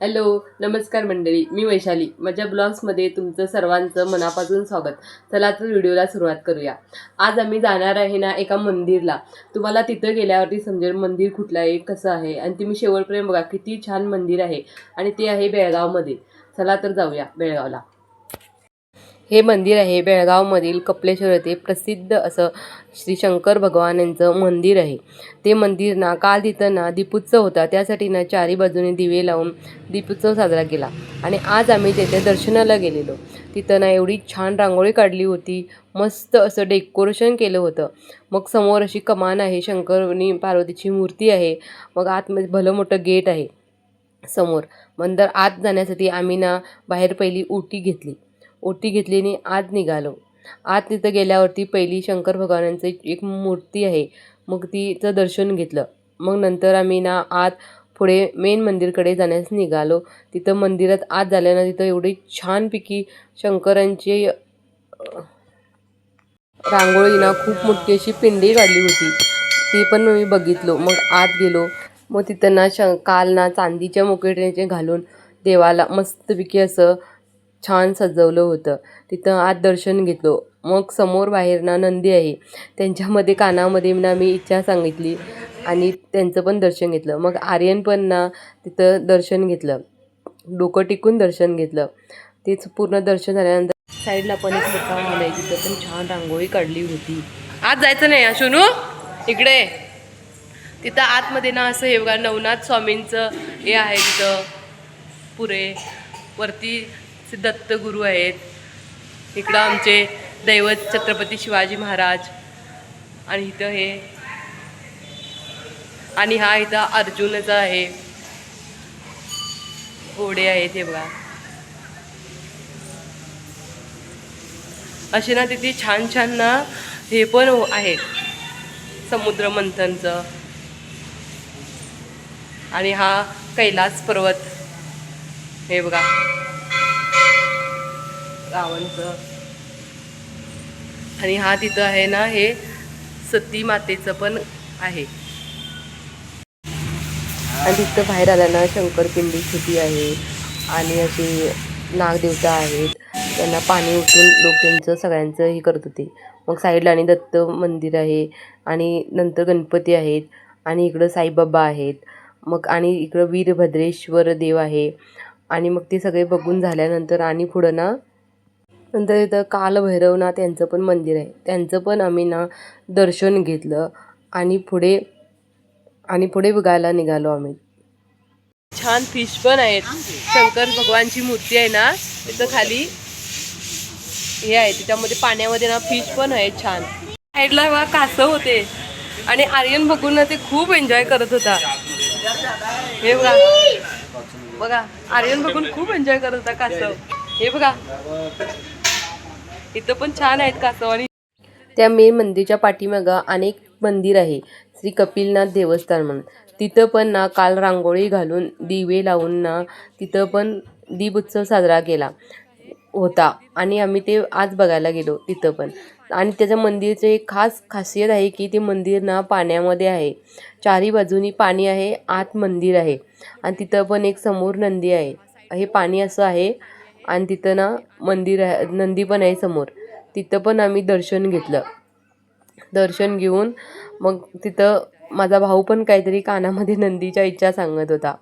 Hello नमस्कार मंडळी मी वैशाली. माझ्या ब्लॉग्समध्ये तुमचं सर्वांचं मनापासून स्वागत. चला तर व्हिडिओला सुरुवात करूया. आज आम्ही जाणार आहे ना एका मंदिरला. तुम्हाला तिथं गेल्यावरती समजेल मंदिर कुठलं आहे कसं आहे आणि तुम्ही शेवटपर्यंत बघा किती छान मंदिर आहे. आणि ते आहे बेळगावमध्ये. चला तर जाऊया बेळगावला. हे मंदिर आहे. बेळगावमधील कपलेश्वर येथे प्रसिद्ध असं श्री शंकर भगवान यांचं मंदिर आहे. ते मंदिर ना काल तिथं ना दीपोत्सव होता. त्यासाठी ना चारी बाजूने दिवे लावून दीपोत्सव साजरा केला. आणि आज आम्ही तेथे दर्शनाला गेलेलो. तिथं ना एवढी छान रांगोळी काढली होती. मस्त असं डेकोरेशन केलं होतं. मग समोर अशी कमान आहे. शंकर आणि पार्वतीची मूर्ती आहे. मग आतमध्ये भलं मोठं गेट आहे समोर. मंदर आत जाण्यासाठी आम्ही ना बाहेर पहिली ओटी घेतली. ओटी घेतली आणि आत निघालो. आत तिथं गेल्यावरती पहिली शंकर भगवानांचं एक- मूर्ती आहे. मग तिचं दर्शन घेतलं. मग नंतर आम्ही ना आत पुढे मेन मंदिरकडे जाण्यास निघालो. तिथं मंदिरात आत झाल्यानं तिथं एवढी छानपैकी शंकरांची रांगोळी ना खूप मोठी अशी पिंडी काढली होती. ती पण मी बघितलो. मग आत गेलो. मग तिथं ना श काल ना चांदीच्या मुकेट्याचे घालून देवाला मस्तपैकी असं छान सजवलं होतं. तिथं आत दर्शन घेतलो. मग समोर बाहेर ना नंदी आहे. त्यांच्यामध्ये कानामध्ये ना मी इच्छा सांगितली आणि त्यांचं पण दर्शन घेतलं. मग आर्यन पण ना तिथं दर्शन घेतलं. डोकं टिकून दर्शन घेतलं. तेच पूर्ण दर्शन झाल्यानंतर साईडला पण एक मोठा हॉल आहे. तिथं पण छान रांगोळी काढली होती. आत जायचं नाही अशोनू इकडे. तिथं आतमध्ये ना असं हे बघा नवनाथ स्वामींचं हे आहे तिथं. पुरे वरती दत्त गुरु आहेत. इकडं आमचे दैवत छत्रपती शिवाजी महाराज आणि इथं हे. आणि हा इथं अर्जुनाचा आहे घोडे आहेत हे बघा. असे ना तिथे छान छान ना हे पण आहेत. समुद्र मंथनचं. आणि हा कैलास पर्वत. हे बघा. गावांचं. आणि हा तिथं आहे ना हे सती मातेचं पण आहे. आणि तिथं बाहेर आल्या ना शंकरपिंडी छोटी आहे. आणि अशी नागदेवता आहेत. त्यांना पाणी उठून लोक त्यांचं सगळ्यांचं हे करत होते. मग साईडला आणि दत्त मंदिर आहे. आणि नंतर गणपती आहेत. आणि इकडं साईबाबा आहेत. मग आणि इकडं वीरभद्रेश्वर देव आहे. आणि मग ते सगळे बघून झाल्यानंतर आणि पुढं ना नंतर इथं कालभैरवनाथ यांचं पण मंदिर आहे. त्यांचं पण आम्ही ना दर्शन घेतलं आणि पुढे आणि पुढे बघायला निघालो आम्ही. छान फिश पण आहेत. शंकर भगवानची मूर्ती आहे ना तिथं खाली हे आहे. त्याच्यामध्ये पाण्यामध्ये ना फिश पण आहे छान. साईडला बघा कासव होते. आणि आर्यन बघून ना ते खूप एन्जॉय करत होता. हे बघा. बघा आर्यन बघून खूप एन्जॉय करत होता कासव. हे बघा. इथं पण छान आहेत कासव आणि त्या मेन मंदिरच्या पाठीमागं अनेक मंदिर आहे. श्री कपिलनाथ देवस्थान म्हणून. तिथं पण ना काल रांगोळी घालून दिवे लावून ना तिथं पण दीप उत्सव साजरा केला होता. आणि आम्ही ते आज बघायला गेलो तिथं पण. आणि त्याच्या मंदिरचं एक खास खासियत आहे की ते मंदिर ना पाण्यामध्ये आहे. चारी बाजूनी पाणी आहे आत मंदिर आहे. आणि तिथं पण एक समोर नंदी आहे. हे पाणी असं आहे आणि तिथं ना मंदिर आहे नंदी पण आहे समोर. तिथं पण आम्ही दर्शन घेतलं. दर्शन घेऊन मग तिथं माझा भाऊ पण काहीतरी कानामध्ये नंदीच्या इच्छा सांगत होता.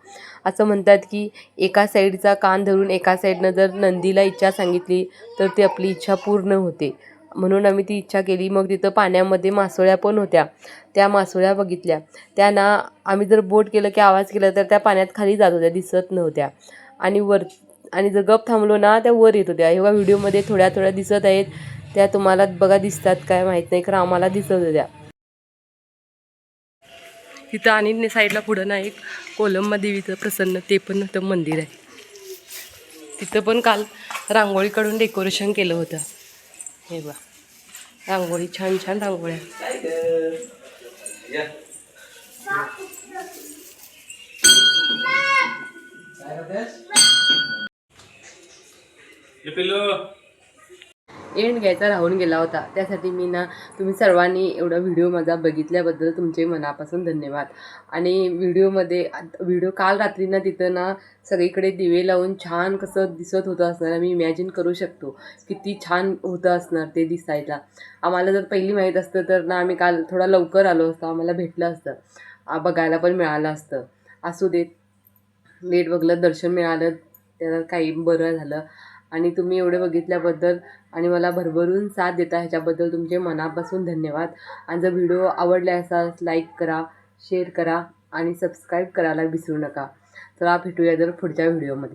असं म्हणतात की एका साईडचा कान धरून एका साईडनं जर नंदीला इच्छा सांगितली तर ती आपली इच्छा पूर्ण होते. म्हणून आम्ही ती इच्छा केली. मग तिथं पाण्यामध्ये मासोळ्या पण होत्या. त्या मासोळ्या बघितल्या. त्या ना आम्ही जर बोट केलं की आवाज केला तर त्या पाण्यात खाली जात होत्या दिसत नव्हत्या. आणि वर आणि जर गप थांबलो ना त्या वर येत होत्या एवढ्या व्हिडिओमध्ये थोड्या थोड्या दिसत आहेत. त्या तुम्हाला बघा दिसतात काय माहीत नाही कारण आम्हाला दिसत होत्या तिथं आणि साईडला पुढं ना एक कोलंबा देवीचं प्रसन्न ते पण होतं मंदिर आहे. तिथं पण काल रांगोळी काढून डेकोरेशन केलं होतं. हे बा रांगोळी छान छान रांगोळ्या. एंड घ्यायचा राहून गेला होता. त्यासाठी मी ना तुम्ही सर्वांनी एवढा व्हिडिओ माझा बघितल्याबद्दल तुमचे मनापासून धन्यवाद. आणि व्हिडिओमध्ये व्हिडिओ काल रात्री ना तिथं ना सगळीकडे दिवे लावून छान कसं दिसत होतं असणार आम्ही इमॅजिन करू शकतो. किती छान होतं असणार ते दिसायला. आम्हाला जर पहिली माहीत असतं तर ना आम्ही काल थोडा लवकर आलो असतो. आम्हाला भेटलं असतं. बघायला पण मिळालं असतं. असू देत. लेट बघलं दर्शन मिळालं त्याला काही बरं झालं. आणि तुम्ही एवढे बघितल्याबद्दल आणि मला भरभरून साथ देता ह्याच्याबद्दल तुमचे मनापासून धन्यवाद. आणि जर व्हिडिओ आवडला असाल लाईक करा शेअर करा आणि सबस्क्राईब करायला विसरू नका. चला भेटूया जर पुढच्या व्हिडिओमध्ये